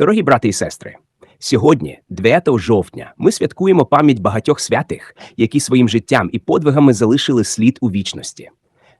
Дорогі брати і сестри, сьогодні, 9 жовтня, ми святкуємо пам'ять багатьох святих, які своїм життям і подвигами залишили слід у вічності.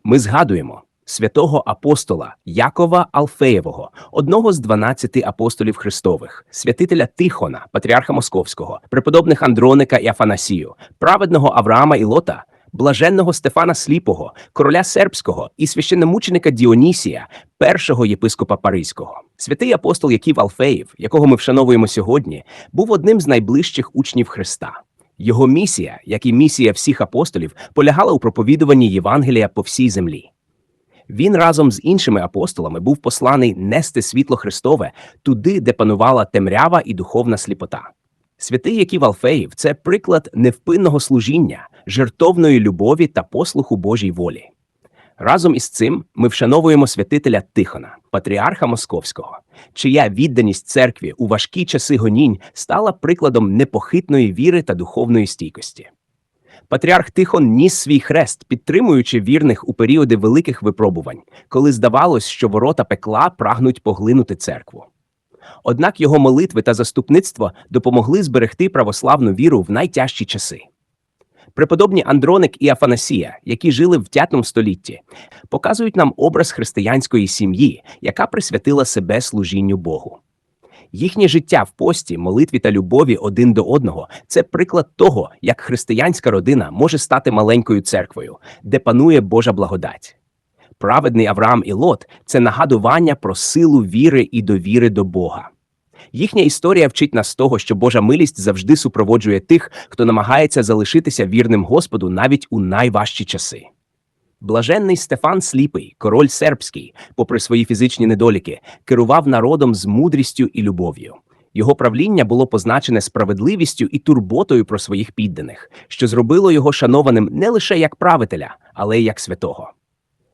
Ми згадуємо святого апостола Якова Алфеєвого, одного з 12 апостолів Христових, святителя Тихона, патріарха Московського, преподобних Андроника і Афанасію, праведного Авраама і Лота, блаженного Стефана Сліпого, короля сербського і священномученика Діонісія, першого єпископа Паризького. Святий апостол Яків Алфеєв, якого ми вшановуємо сьогодні, був одним з найближчих учнів Христа. Його місія, як і місія всіх апостолів, полягала у проповідуванні Євангелія по всій землі. Він разом з іншими апостолами був посланий нести світло Христове туди, де панувала темрява і духовна сліпота. Святий Яків Алфеїв це приклад невпинного служіння, жертовної любові та послуху Божій волі. Разом із цим ми вшановуємо святителя Тихона, патріарха Московського, чия відданість церкві у важкі часи гонінь стала прикладом непохитної віри та духовної стійкості. Патріарх Тихон ніс свій хрест, підтримуючи вірних у періоди великих випробувань, коли здавалось, що ворота пекла прагнуть поглинути церкву. Однак його молитви та заступництво допомогли зберегти православну віру в найтяжчі часи. Преподобні Андроник і Афанасія, які жили в тятному столітті, показують нам образ християнської сім'ї, яка присвятила себе служінню Богу. Їхнє життя в пості, молитві та любові один до одного це приклад того, як християнська родина може стати маленькою церквою, де панує Божа благодать. Праведний Авраам і Лот це нагадування про силу віри і довіри до Бога. Їхня історія вчить нас того, що Божа милість завжди супроводжує тих, хто намагається залишитися вірним Господу навіть у найважчі часи. Блаженний Стефан Сліпий, король сербський, попри свої фізичні недоліки, керував народом з мудрістю і любов'ю. Його правління було позначене справедливістю і турботою про своїх підданих, що зробило його шанованим не лише як правителя, але й як святого.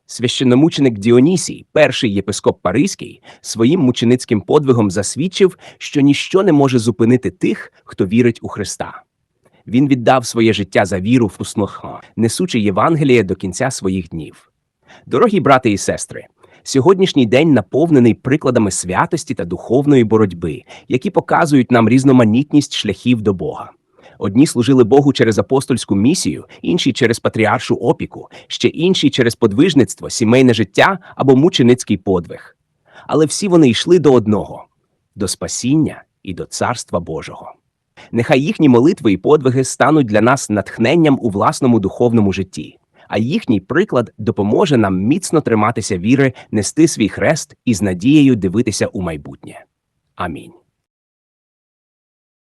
Священномученик Діонісій, перший єпископ Паризький, своїм мученицьким подвигом засвідчив, що ніщо не може зупинити тих, хто вірить у Христа. Він віддав своє життя за віру в Фусноха, несучи Євангеліє до кінця своїх днів. Дорогі брати і сестри, сьогоднішній день наповнений прикладами святості та духовної боротьби, які показують нам різноманітність шляхів до Бога. Одні служили Богу через апостольську місію, інші через патріаршу опіку, ще інші через подвижництво, сімейне життя або мученицький подвиг. Але всі вони йшли до одного до спасіння і до Царства Божого. Нехай їхні молитви і подвиги стануть для нас натхненням у власному духовному житті, а їхній приклад допоможе нам міцно триматися віри, нести свій хрест і з надією дивитися у майбутнє. Амінь.